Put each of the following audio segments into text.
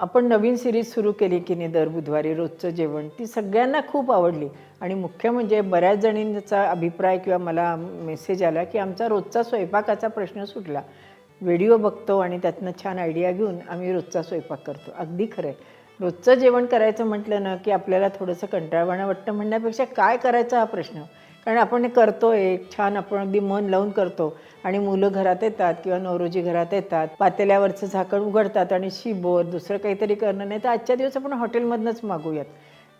आपण नवीन सिरीज सुरू केली की नाही दर बुधवारी रोजचं जेवण ती सगळ्यांना खूप आवडली. आणि मुख्य म्हणजे बऱ्याच जणींचा अभिप्राय किंवा मला मेसेज आला की आमचा रोजचा स्वयंपाकाचा प्रश्न सुटला. व्हिडिओ बघतो आणि त्यातनं छान आयडिया घेऊन आम्ही रोजचा स्वयंपाक करतो. अगदी खरं आहे रोजचं जेवण करायचं म्हटलं ना की आपल्याला थोडंसं कंटाळवाणं वाटतं म्हणण्यापेक्षा काय करायचं हा प्रश्न? कारण आपण हे करतो एक छान आपण अगदी मन लावून करतो. आणि मुलं घरात येतात किंवा नवरोजी घरात येतात पातेल्यावरचं झाकण उघडतात आणि शिबोर दुसरं काहीतरी करणं नाही तर आजच्या दिवस आपण हॉटेलमधनंच मागूयात.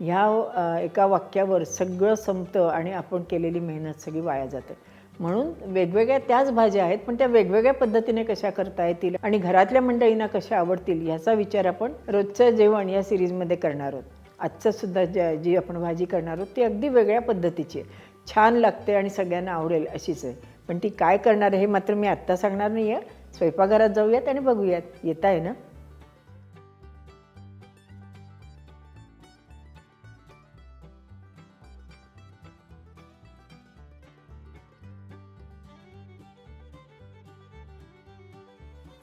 ह्या एका वाक्यावर सगळं संपतं आणि आपण केलेली मेहनत सगळी वाया जाते. म्हणून वेगवेगळ्या त्याच भाज्या आहेत पण त्या वेगवेगळ्या पद्धतीने कशा करता येतील आणि घरातल्या मंडळींना कशा आवडतील ह्याचा विचार आपण रोजचं जेवण या सिरीजमध्ये करणार आहोत. आजचं सुद्धा ज्या जी आपण भाजी करणार आहोत ती अगदी वेगळ्या पद्धतीची आहे. छान लागते आणि सगळ्यांना आवडेल अशीच आहे. पण ती काय करणार आहे हे मात्र मी आत्ता सांगणार नाही आहे स्वयंपाकघरात जाऊयात आणि बघूयात. येत आहे ना?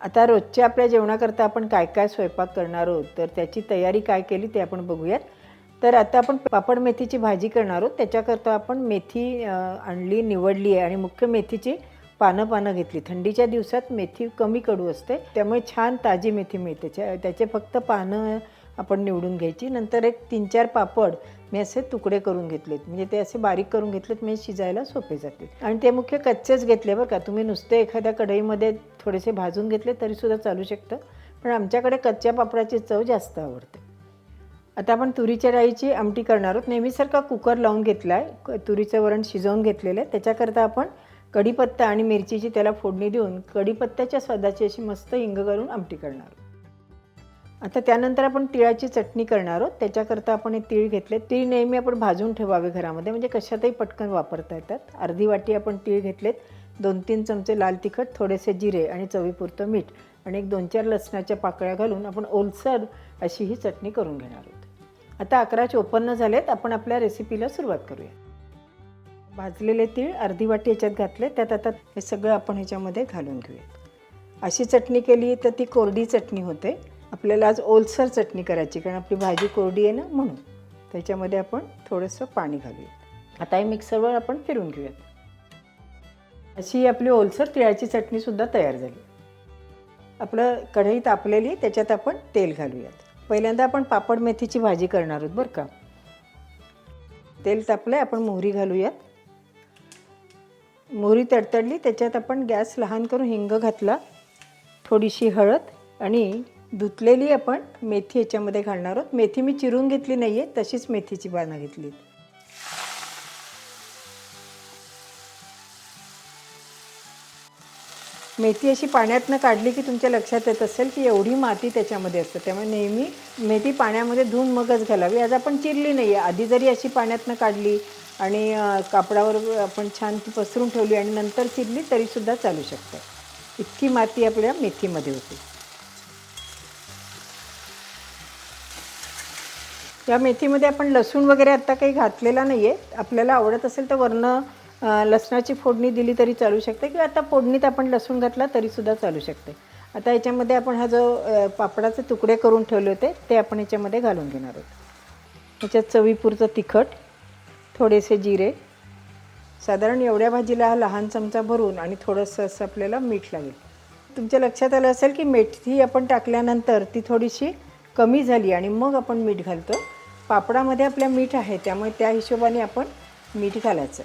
आता रोजच्या आपल्या जेवणाकरता आपण काय काय स्वयंपाक करणार आहोत? तर त्याची तयारी काय केली ते आपण बघूयात. तर आता आपण पापड मेथीची भाजी करणार आहोत. त्याच्याकरता आपण मेथी आणली निवडली आहे आणि मुख्य मेथीची पानं पानं घेतली. थंडीच्या दिवसात मेथी कमी कडू असते. त्यामुळे छान ताजी मेथी मिळते. त्या- त्याचे फक्त पानं आपण निवडून घ्यायची. नंतर एक तीन चार पापड मी असे तुकडे करून घेतलेत. म्हणजे ते असे बारीक करून घेतलेत म्हणजे शिजायला सोपे जातील. आणि ते मुख्य कच्चेच घेतले बरं का. तुम्ही नुसते एखाद्या कढईमध्ये थोडेसे भाजून घेतले तरीसुद्धा चालू शकतं. पण आमच्याकडे कच्च्या पापडाची चव जास्त आवडते. आता आपण तुरीच्या डाळीची आमटी करणार आहोत. नेहमीसारखा कुकर लावून घेतला आहे तुरीचं वरण शिजवून घेतलेलं आहे. त्याच्याकरता आपण कढीपत्ता आणि मिरचीची त्याला फोडणी देऊन कढीपत्त्याच्या स्वादाची अशी मस्त हिंग करून आमटी करणार आहोत. आता त्यानंतर आपण तिळाची चटणी करणार आहोत. त्याच्याकरता आपण हे तीळ घेतले तीळ नेहमी आपण भाजून ठेवावे घरामध्ये. म्हणजे कशातही पटकन वापरता येतात. अर्धी वाटी आपण तीळ घेतलेत. दोन तीन चमचे लाल तिखट थोडेसे जिरे आणि चवीपुरतं मीठ आणि एक दोन चार लसणाच्या पाकळ्या घालून आपण ओलसर अशी ही चटणी करून घेणार आहोत. आता अकरा चोपन्न झालेत. आपण आपल्या रेसिपीला सुरुवात करूया. भाजलेले तीळ अर्धी वाटी याच्यात घातले. त्यात आता हे सगळं आपण ह्याच्यामध्ये घालून घेऊयात. अशी चटणी केली तर ती कोरडी चटणी होते. आपल्याला आज ओलसर चटणी करायची कारण आपली भाजी कोरडी आहे ना म्हणून. त्याच्यामध्ये आपण थोडंसं पाणी घालूयात. आता हे मिक्सरवर आपण फिरून घेऊयात. अशी आपली ओलसर तिळाची चटणीसुद्धा तयार झाली. आपलं कढई तापलेली त्याच्यात आपण तेल घालूयात. पहिल्यांदा आपण पापड मेथीची भाजी करणार आहोत बरं का? तेल तापलं आपण मोहरी घालूयात. मोहरी तडतडली त्याच्यात आपण गॅस लहान करून हिंग घातला थोडीशी हळद आणि धुतलेली आपण मेथी याच्यामध्ये घालणार आहोत. मेथी मी चिरून घेतली नाही आहे तशीच मेथीची पानं घेतली मेथी अशी पाण्यातनं काढली की तुमच्या लक्षात येत असेल की एवढी माती त्याच्यामध्ये असते. त्यामुळे नेहमी मेथी पाण्यामध्ये धुवून मगच घालावी. आज आपण चिरली नाही आहे आधी जरी अशी पाण्यातनं काढली आणि कापडावर आपण छान ती पसरून ठेवली आणि नंतर चिरली तरीसुद्धा चालू शकतं. इतकी माती आपल्या मेथीमध्ये होते. या मेथीमध्ये आपण लसूण वगैरे आत्ता काही घातलेला नाही आहे आपल्याला आवडत असेल तर वरनं लसणाची फोडणी दिली तरी चालू शकते किंवा आता फोडणीत आपण लसूण घातला तरीसुद्धा चालू शकते. आता याच्यामध्ये आपण हा जो पापडाचे तुकडे करून ठेवले होते ते आपण याच्यामध्ये घालून घेणार आहोत. याच्यात चवीपुरचं तिखट थोडेसे जिरे साधारण एवढ्या भाजीला हा लहान चमचा भरून आणि थोडंसं असं आपल्याला मीठ लागेल. तुमच्या लक्षात आलं असेल की मेथी आपण टाकल्यानंतर ती थोडीशी कमी झाली आणि मग आपण मीठ घालतो. पापडामध्ये आपल्या मीठ आहे त्यामुळे त्या हिशोबाने आपण मीठ घालायचं.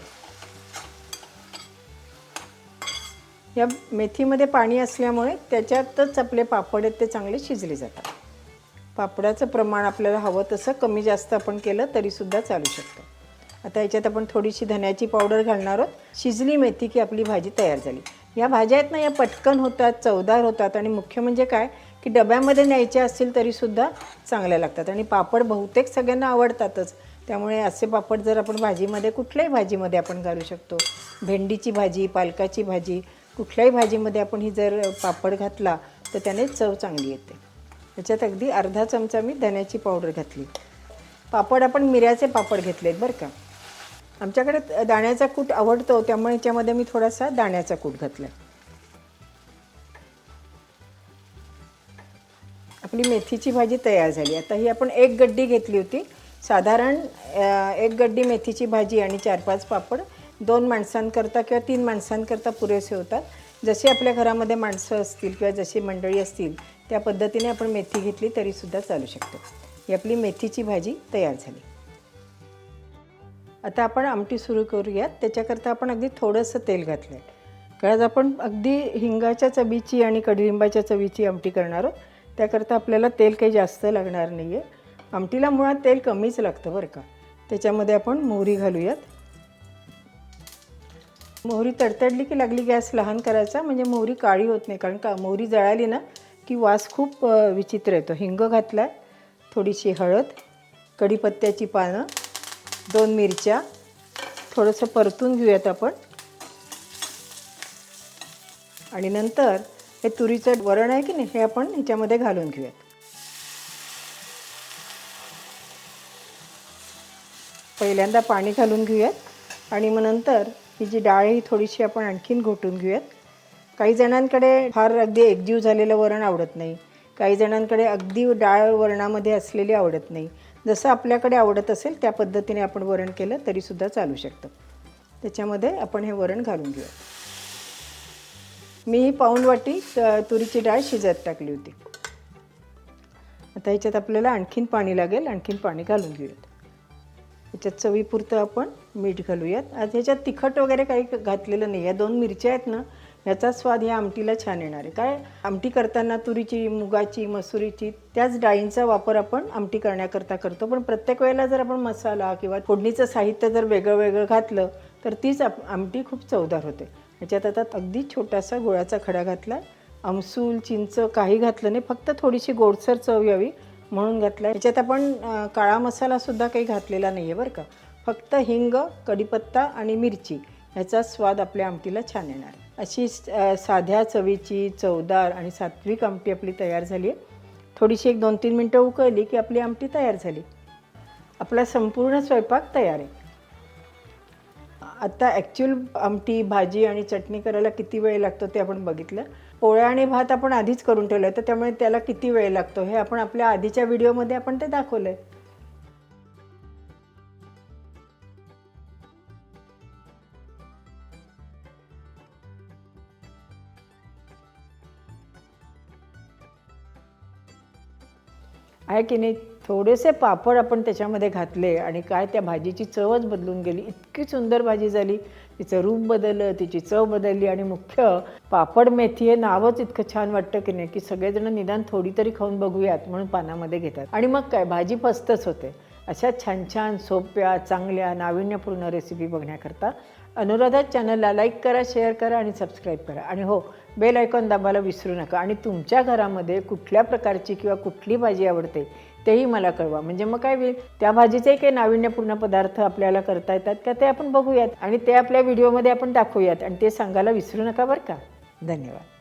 या मेथीमध्ये पाणी असल्यामुळे त्याच्यातच आपले पापड आहेत ते चांगले शिजले जातात. पापडाचं प्रमाण आपल्याला हवं तसं कमी जास्त आपण केलं तरीसुद्धा चालू शकतं. आता याच्यात आपण थोडीशी धन्याची पावडर घालणार आहोत. शिजली मेथी की आपली भाजी तयार झाली. या भाज्या आहेत ना या पटकन होतात चवदार होतात आणि मुख्य म्हणजे काय? की डब्यामध्ये न्यायच्या असतील तरीसुद्धा चांगल्या लागतात आणि पापड बहुतेक सगळ्यांना आवडतातच. त्यामुळे असे पापड जर आपण भाजीमध्ये कुठल्याही भाजीमध्ये आपण घालू शकतो. भेंडीची भाजी पालकाची भाजी कुठल्याही भाजीमध्ये आपण ही जर पापड घातला तर त्याने चव चांगली येते. त्याच्यात अगदी अर्धा चमचा मी धन्याची पावडर घातली. पापड आपण मिऱ्याचे पापड घेतलेत बरं का. आमच्याकडे दाण्याचा कूट आवडतो त्यामुळे याच्यामध्ये मी थोडासा दाण्याचा कूट घातला आपली मेथीची भाजी तयार झाली. आता ही आपण एक गड्डी घेतली होती. साधारण एक गड्डी मेथीची भाजी आणि चार पाच पापड दोन माणसांकरता किंवा तीन माणसांकरता पुरेसे होतात. जशी आपल्या घरामध्ये माणसं असतील किंवा जशी मंडळी असतील त्या पद्धतीने आपण मेथी घेतली तरीसुद्धा चालू शकतो. ही आपली मेथीची भाजी तयार झाली. आता आपण आमटी सुरू करूयात. त्याच्याकरता आपण अगदी थोडंसं तेल घातलं आहे कारण आज आपण अगदी हिंगाच्या चवीची आणि कडलिंबाच्या चवीची आमटी करणार आहोत. त्याकरता आपल्याला तेल काही जास्त लागणार नाही आहे आमटीला मुळात तेल कमीच लागतं बरं का. त्याच्यामध्ये आपण मोहरी घालूयात. मोहरी तडतडली की लागली गॅस लहान करायचा म्हणजे मोहरी काळी होत नाही. कारण का मोहरी जळाली ना की वास खूप विचित्र येतो. हिंग घातला आहे थोडीशी हळद कढीपत्त्याची पानं दोन मिरच्या थोडंसं परतून घेऊयात आपण. आणि नंतर हे तुरीचं वरण आहे की नाही हे आपण ह्याच्यामध्ये घालून घेऊयात. पहिल्यांदा पाणी घालून घेऊयात. आणि मग नंतर ही जी डाळ ही थोडीशी आपण आणखीन घोटून घेऊयात. काही जणांकडे फार अगदी एकजीव झालेलं वरण आवडत नाही. काही जणांकडे अगदी डाळ वरणामध्ये असलेली आवडत नाही. जसं आपल्याकडे आवडत असेल त्या पद्धतीने आपण वरण केलं तरीसुद्धा चालू शकतं. त्याच्यामध्ये आपण हे वरण घालून घेऊ मी ही पाऊण वाटी तुरीची डाळ शिजत टाकली होती. आता ह्याच्यात आपल्याला आणखीन पाणी लागेल आणखीन पाणी घालून घेऊयात. ह्याच्यात चवीपुरतं आपण मीठ घालूयात. आज ह्याच्यात तिखट वगैरे काही घातलेलं नाही. या दोन मिरच्या आहेत ना ह्याचा स्वाद या आमटीला छान येणार आहे. काय? आमटी करताना तुरीची मुगाची मसुरीची त्याच डाळींचा वापर आपण आमटी करण्याकरता करतो. पण प्रत्येक वेळेला जर आपण मसाला किंवा फोडणीचं साहित्य जर वेगळं वेगळं घातलं तर तीच आप आमटी खूप चवदार होते. ह्याच्यात आता अगदी छोटासा गुळाचा खडा घातला. आमसूल चिंच काही घातलं नाही. फक्त थोडीशी गोडसर चव यावी. म्हणून घातला याच्यात आपण काळा मसालासुद्धा काही घातलेला नाही आहे बरं का. फक्त हिंग कढीपत्ता आणि मिरची ह्याचा स्वाद आपल्या आमटीला छान येणार. अशी साध्या चवीची चवदार आणि सात्विक आमटी आपली तयार झाली आहे. थोडीशी एक दोन तीन मिनटं उकळली की आपली आमटी तयार झाली. आपला संपूर्ण स्वयंपाक तयार आहे. आता ॲक्च्युअल आमटी भाजी आणि चटणी करायला किती वेळ लागतो ते आपण बघितलं. पोळ्या आणि भात आपण आधीच करून ठेवलं आहे तर त्यामुळे त्याला किती वेळ लागतो? हे आपण आपल्या आधीच्या व्हिडिओमध्ये आपण ते दाखवलं आहे आहे की नाही? थोडेसे पापड आपण त्याच्यामध्ये घातले आणि काय त्या भाजीची चवच बदलून गेली. इतकी सुंदर भाजी झाली. तिचं रूप बदललं तिची चव बदलली आणि मुख्य पापड मेथी हे नावच इतकं छान वाटतं की नाही की सगळेजण निदान थोडी तरी खाऊन बघूयात म्हणून पानामध्ये घेतात. आणि मग काय भाजी फस्तच होते. अशा छान छान सोप्या चांगल्या नाविन्यपूर्ण रेसिपी बघण्याकरता अनुराधा चॅनलला लाईक करा शेअर करा आणि सबस्क्राईब करा. आणि हो बेल आयकॉन दाबायला विसरू नका. आणि तुमच्या घरामध्ये कुठल्या प्रकारची किंवा कुठली भाजी आवडते तेही मला कळवा. म्हणजे मग काय होईल? त्या भाजीचे काही नाविन्यपूर्ण पदार्थ आपल्याला करता येतात का ते आपण बघूयात आणि ते आपल्या व्हिडिओमध्ये आपण दाखवूयात आणि ते सांगायला विसरू नका बरं का? धन्यवाद.